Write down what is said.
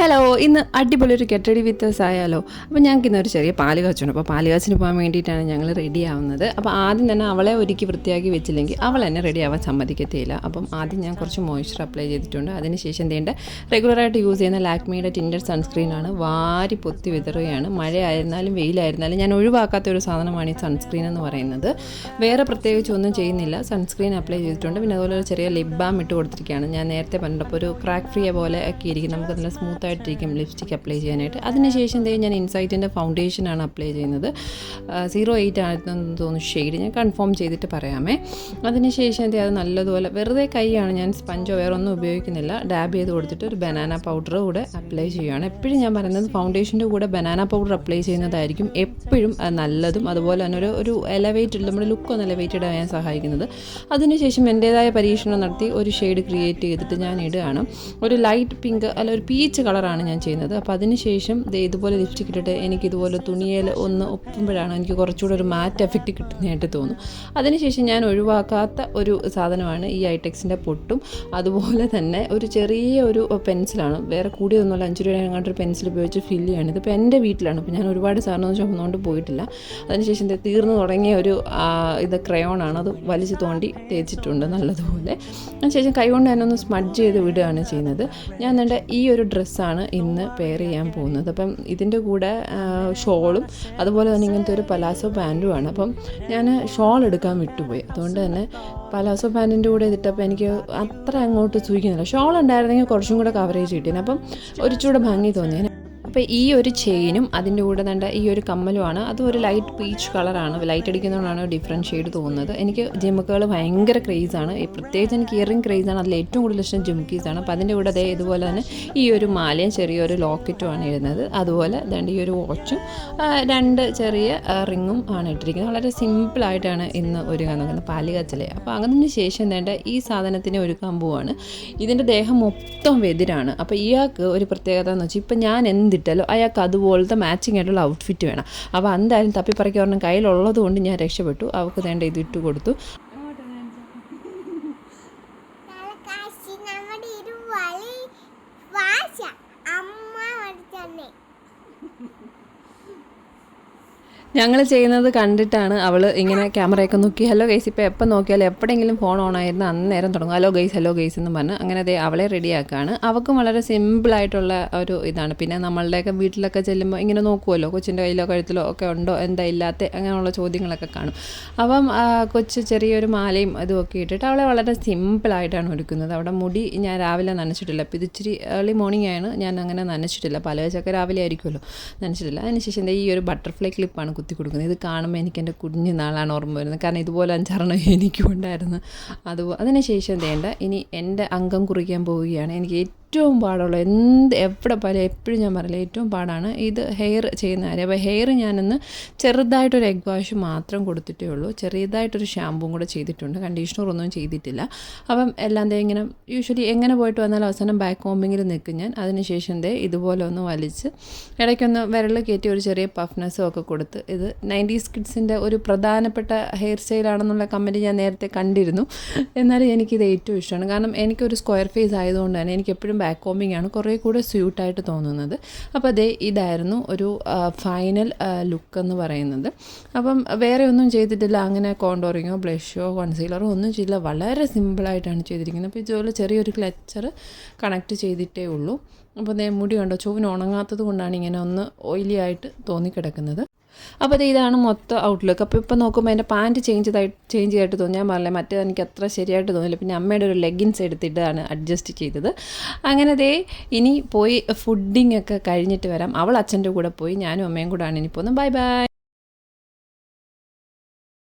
Hello ഇന്ന് അടിപൊളി ഒരു കെട്ടടി വിത്ത് ആയാലോ? അപ്പോൾ ഞങ്ങൾക്ക് ഇന്നൊരു ചെറിയ പാൽ കാച്ചുണ്ട് അപ്പോൾ പാൽ കാച്ചിന് പോകാൻ വേണ്ടിയിട്ടാണ് ഞങ്ങൾ റെഡി ആവുന്നത്. അപ്പോൾ ആദ്യം തന്നെ അവളെ ഒരുക്കി വൃത്തിയാക്കി വെച്ചില്ലെങ്കിൽ അവൾ എന്നെ റെഡി ആവാൻ സമ്മതിക്കത്തില്ല അപ്പം ആദ്യം ഞാൻ കുറച്ച് മോയ്സ്ചർ അപ്ലൈ ചെയ്തിട്ടുണ്ട്. അതിനുശേഷം എന്തെയ്യേണ്ട റെഗുലറായിട്ട് യൂസ് ചെയ്യുന്ന ലാക്മിയുടെ ടിൻഡർ സൺസ്ക്രീനാണ് വാരി പൊത്തി വിതറുകയാണ്. മഴയായിരുന്നാലും വെയിലായിരുന്നാലും ഞാൻ ഒഴിവാക്കാത്ത ഒരു സാധനമാണ് ഈ സൺസ്ക്രീൻ എന്ന് പറയുന്നത്. വേറെ പ്രത്യേകിച്ച് ഒന്നും ചെയ്യുന്നില്ല. സൺസ്ക്രീൻ അപ്ലൈ ചെയ്തിട്ടുണ്ട്. പിന്നെ അതുപോലെ ഒരു ചെറിയ ലിപ് ബാം ഇട്ട് കൊടുത്തിരിക്കുകയാണ്. ഞാൻ നേരത്തെ പറഞ്ഞപ്പോൾ ഒരു ക്രാക്ക് ഫ്രീ പോലെ ഒക്കെ ഇരിക്കും നമുക്ക് നല്ല സ്മൂത്ത് ആയിട്ടിരിക്കും ലിപ്സ്റ്റിക് അപ്ലൈ ചെയ്യാനായിട്ട്. അതിനുശേഷം എന്തേ ഞാൻ ഇൻസൈറ്റിന്റെ ഫൗണ്ടേഷനാണ് അപ്ലൈ ചെയ്യുന്നത്. സീറോ എയ്റ്റ് ആണെന്ന് തോന്നുന്നു ഷെയ്ഡ് ഞാൻ കൺഫേം ചെയ്തിട്ട് പറയാമേ. അതിനുശേഷം എന്തേ അത് നല്ലതുപോലെ വെറുതെ കൈയാണ് ഞാൻ സ്പഞ്ചോ വേറെ ഒന്നും ഉപയോഗിക്കുന്നില്ല. ഡാബ് ചെയ്ത് കൊടുത്തിട്ട് ഒരു ബനാന പൗഡർ കൂടെ അപ്ലൈ ചെയ്യുകയാണ് എപ്പോഴും ഞാൻ പറയുന്നത് ഫൗണ്ടേഷന്റെ കൂടെ ബനാന പൗഡർ അപ്ലൈ ചെയ്യുന്നതായിരിക്കും എപ്പോഴും നല്ലതും. അതുപോലെ തന്നെ ഒരു ഒരു എലവേറ്റഡ് നമ്മുടെ ലുക്ക് ഒന്ന് എലവേറ്റഡ് ആയാൻ സഹായിക്കുന്നത്. അതിനുശേഷം എന്റേതായ പരീക്ഷണം നടത്തി ഒരു ഷെയ്ഡ് ക്രിയേറ്റ് ചെയ്തിട്ട് ഞാൻ ഇടുകയാണ്. ഒരു ലൈറ്റ് പിങ്ക് അല്ല ഒരു പീച്ച് കളറാണ് ഞാൻ ചെയ്യുന്നത്. അപ്പോൾ ദേ ഇതുപോലെ ലിപ്സ്റ്റിക് ഇട്ടിട്ട് എനിക്ക് ഇതുപോലെ തുണിയിൽ ഒന്ന് ഒപ്പുമ്പോഴാണ് എനിക്ക് കുറച്ചുകൂടെ ഒരു മാറ്റ് എഫക്റ്റ് കിട്ടുന്നതായിട്ട് തോന്നും. അതിനുശേഷം ഞാൻ ഒഴിവാക്കാത്ത ഒരു സാധനമാണ് ഈ ഐടെക്സിന്റെ പൊട്ടും. അതുപോലെ തന്നെ ഒരു ചെറിയ ഒരു പെൻസിലാണ്. വേറെ കൂടിയതൊന്നുമല്ല. അഞ്ച് രൂപ അങ്ങോട്ട് ഒരു പെൻസിൽ ഉപയോഗിച്ച് ഫില്ല് ചെയ്യാണ് ഇതിപ്പോൾ എന്റെ വീട്ടിലാണ്. അപ്പോൾ ഞാൻ ഒരുപാട് സാധനം ചുമന്നുകൊണ്ട് പോയിട്ടില്ല. അതിനുശേഷം തീർന്നു തുടങ്ങിയ ഒരു ഇത് ക്രയോണാണ്. അത് വലിച്ചു തോണ്ടി തേച്ചിട്ടുണ്ട് നല്ലതുപോലെ. അതിനുശേഷം കൈകൊണ്ട് തന്നെ ഒന്ന് സ്മഡ്ജ് ചെയ്ത് വിടുകയാണ് ചെയ്യുന്നത്. ഞാൻ എന്റെ ഈ ഒരു ഡ്രസ്സാണ് ഇന്ന് പെയർ ചെയ്യാൻ പോകുന്നത്. അപ്പം ഇതിന്റെ കൂടെ ഷോളും അതുപോലെ തന്നെ ഇങ്ങനത്തെ ഒരു പലാസോ പാന്റുമാണ് അപ്പം ഞാൻ ഷോൾ എടുക്കാൻ വിട്ടുപോയി. അതുകൊണ്ട് തന്നെ പലാസോ പാന്റിന്റെ കൂടെ ഇതിട്ടപ്പോൾ എനിക്ക് അത്ര അങ്ങോട്ട് സൂചിക്കുന്നില്ല. ഷോൾ ഉണ്ടായിരുന്നെങ്കിൽ കുറച്ചും കൂടെ കവറേജ് കിട്ടിയേനെ. അപ്പം ഒരിച്ചുകൂടെ ഭംഗി തോന്നിയേനെ. അപ്പോൾ ഈ ഒരു ചെയിനും അതിന്റെ കൂടെ തന്നെ ഈ ഒരു കമ്മലുമാണ്. അതും ഒരു ലൈറ്റ് പീച്ച് കളറാണ് ലൈറ്റ് അടിക്കുന്നതുകൊണ്ടാണ് ഡിഫറെന്റ് ഷെയ്ഡ് തോന്നുന്നത്. എനിക്ക് ജിമുക്കുകൾ ഭയങ്കര ക്രേസാണ് പ്രത്യേകിച്ച് എനിക്ക് ഇയറിംഗ് ക്രേസാണ് അതിൽ ഏറ്റവും കൂടുതൽ ഇഷ്ടം ജിംക്കീസാണ് അപ്പോൾ അതിന്റെ കൂടെ അതേ ഇതുപോലെ തന്നെ ഈ ഒരു മാലയും ചെറിയൊരു ലോക്കറ്റുമാണ് ഇടുന്നത്. അതുപോലെ ഈ ഒരു വാച്ചും രണ്ട് ചെറിയ റിങ്ങും ആണ് ഇട്ടിരിക്കുന്നത്. വളരെ സിമ്പിളായിട്ടാണ് ഇന്ന് ഒരുക്കാൻ നോക്കുന്നത് പാലികച്ചലെ അപ്പോൾ അതിന് ശേഷം വേണ്ട ഈ സാധനത്തിന് ഒരു കമ്പുവാണ് ഇതിന്റെ ദേഹം മൊത്തം വെതിരാണ്. അപ്പോൾ ഇയാൾക്ക് ഒരു പ്രത്യേകത എന്ന് വെച്ചാൽ ഇപ്പം ഞാൻ എന്തിട്ടാലോ അയാൾക്ക് അതുപോലത്തെ മാച്ചിങ് ആയിട്ടുള്ള ഔട്ട്ഫിറ്റ് വേണം. അപ്പോൾ എന്തായാലും തപ്പിപ്പറയ്ക്ക് ഒരെണ്ണം കയ്യിലുള്ളത് കൊണ്ട് ഞാൻ രക്ഷപ്പെട്ടു. അവൾക്ക് വേണ്ട ഇത് ഇട്ട് കൊടുത്തു. അമ്മ പഠിച്ചന്നെ ഞങ്ങൾ ചെയ്യുന്നത് കണ്ടിട്ടാണ് അവൾ ഇങ്ങനെ ക്യാമറയൊക്കെ നോക്കി ഹലോ ഗൈസ് ഇപ്പോൾ എപ്പോൾ നോക്കിയാലും എപ്പോഴെങ്കിലും ഫോൺ ഓൺ ആയിരുന്നു അന്നേരം തുടങ്ങും. ഹലോ ഗൈസ് ഹലോ ഗൈസ് എന്ന് പറഞ്ഞ് അങ്ങനെ ദേ അവളെ റെഡിയാക്കുകയാണ് അവൾക്കും വളരെ സിമ്പിളായിട്ടുള്ള ഒരു ഇതാണ്. പിന്നെ നമ്മളുടെയൊക്കെ വീട്ടിലൊക്കെ ചെല്ലുമ്പോൾ ഇങ്ങനെ നോക്കുമല്ലോ കൊച്ചിന്റെ കയ്യിലോ കഴുത്തിലോ ഒക്കെ ഉണ്ടോ എന്താ ഇല്ലാത്ത അങ്ങനെയുള്ള ചോദ്യങ്ങളൊക്കെ കാണും. അപ്പം കൊച്ച് ചെറിയൊരു മാലയും ഇതുമൊക്കെ ഇട്ടിട്ട് അവളെ വളരെ സിമ്പിളായിട്ടാണ് ഒരുക്കുന്നത്. അവിടെ മുടി ഞാൻ രാവിലെ നനച്ചിട്ടില്ല. അപ്പോൾ ഇത് ഇച്ചിരി ഏർലി മോർണിംഗ് ആണ്. ഞാൻ അങ്ങനെ നനച്ചിട്ടില്ല. പല വെച്ചൊക്കെ രാവിലെ ആയിരിക്കുമല്ലോ നനച്ചിട്ടില്ല. അതിനുശേഷം ഈ ഒരു ബട്ടർഫ്ലൈ ക്ലിപ്പാണ് കുത്തി കൊടുക്കുന്നത്. ഇത് കാണുമ്പോൾ എനിക്ക് എന്റെ കുഞ്ഞു നാളാണ് ഓർമ്മ വരുന്നത്. കാരണം ഇതുപോലെ അഞ്ചാറെണ്ണം എനിക്കും ഉണ്ടായിരുന്നു അതുപോലെ അതിനുശേഷം വേണ്ട ഇനി എന്റെ അംഗം കുറിക്കാൻ പോവുകയാണ്. എനിക്ക് ഏറ്റവും പാടുള്ള എന്ത് എവിടെ പോയാലും എപ്പോഴും ഞാൻ പറയില്ല ഏറ്റവും പാടാണ് ഇത് ഹെയർ ചെയ്യുന്ന കാര്യം. അപ്പോൾ ഹെയർ ഞാനൊന്ന് ചെറുതായിട്ടൊരു എഗ് വാഷ് മാത്രം കൊടുത്തിട്ടേ ഉള്ളൂ. ചെറിയതായിട്ടൊരു ഷാമ്പും കൂടെ ചെയ്തിട്ടുണ്ട്. കണ്ടീഷണർ ഒന്നും ചെയ്തിട്ടില്ല. അപ്പം എല്ലാം ഇങ്ങനെ യൂഷ്വലി എങ്ങനെ പോയിട്ട് വന്നാലും അവസാനം ബാക്ക് കോമ്പിങ്ങിൽ നിൽക്കും ഞാൻ. അതിനുശേഷം ദേ ഇതുപോലെ ഒന്ന് വലിച്ച് ഇടയ്ക്കൊന്ന് വിരൽ കയറ്റി ഒരു ചെറിയ പഫ്നെസ്സും ഒക്കെ കൊടുത്ത് ഇത് നയന്റീസ് കിഡ്സിന്റെ ഒരു പ്രധാനപ്പെട്ട ഹെയർ സ്റ്റൈലാണെന്നുള്ള കമന്റ് ഞാൻ നേരത്തെ കണ്ടിരുന്നു. എന്നാലും എനിക്കിത് ഏറ്റവും ഇഷ്ടമാണ്. കാരണം എനിക്കൊരു സ്ക്വയർ ഫേസ് ആയതുകൊണ്ട് തന്നെ എനിക്ക് എപ്പോഴും ബാക്ക് കോമ്പിങ് ആണ് കുറേ കൂടെ സ്യൂട്ടായിട്ട് തോന്നുന്നത്. അപ്പോൾ അതേ ഇതായിരുന്നു ഒരു ഫൈനൽ ലുക്ക് എന്ന് പറയുന്നത്. അപ്പം വേറെ ഒന്നും ചെയ്തിട്ടില്ല. അങ്ങനെ കോണ്ടോറിങ്ങോ ബ്ലഷോ കൺസീലറോ ഒന്നും ചെയ്തില്ല. വളരെ സിമ്പിളായിട്ടാണ് ചെയ്തിരിക്കുന്നത്. അപ്പോൾ ഇതുപോലെ ചെറിയൊരു ക്ലച്ചർ കണക്ട് ചെയ്തിട്ടേ ഉള്ളൂ. അപ്പോൾ ദേ മുടി കണ്ടോ? ചുവന് ഉണങ്ങാത്തത് കൊണ്ടാണ് ഇങ്ങനെ ഒന്ന് ഓയിലി ആയിട്ട് തോന്നിക്കിടക്കുന്നത്. അപ്പോൾ അത് ഇതാണ് മൊത്തം ഔട്ട്ലുക്ക് അപ്പോൾ ഇപ്പോൾ നോക്കുമ്പോൾ എന്റെ പാന്റ് ചേഞ്ച് ചേഞ്ച് ചെയ്തായിട്ട് തോന്നി ഞാൻ പറഞ്ഞില്ല മറ്റേ എനിക്ക് അത്ര ശരിയായിട്ട് തോന്നില്ല പിന്നെ അമ്മയുടെ ഒരു ലെഗിൻസ് എടുത്തിട്ടാണ് അഡ്ജസ്റ്റ് ചെയ്തത്. അങ്ങനെ ദേ ഇനി പോയി ഫുഡിങ് ഒക്കെ കഴിഞ്ഞിട്ട് വരാം. അവൾ അച്ഛന്റെ കൂടെ പോയി ഞാനും അമ്മയും കൂടെ ആണ് ഇനി പോകുന്നത്. Bye bye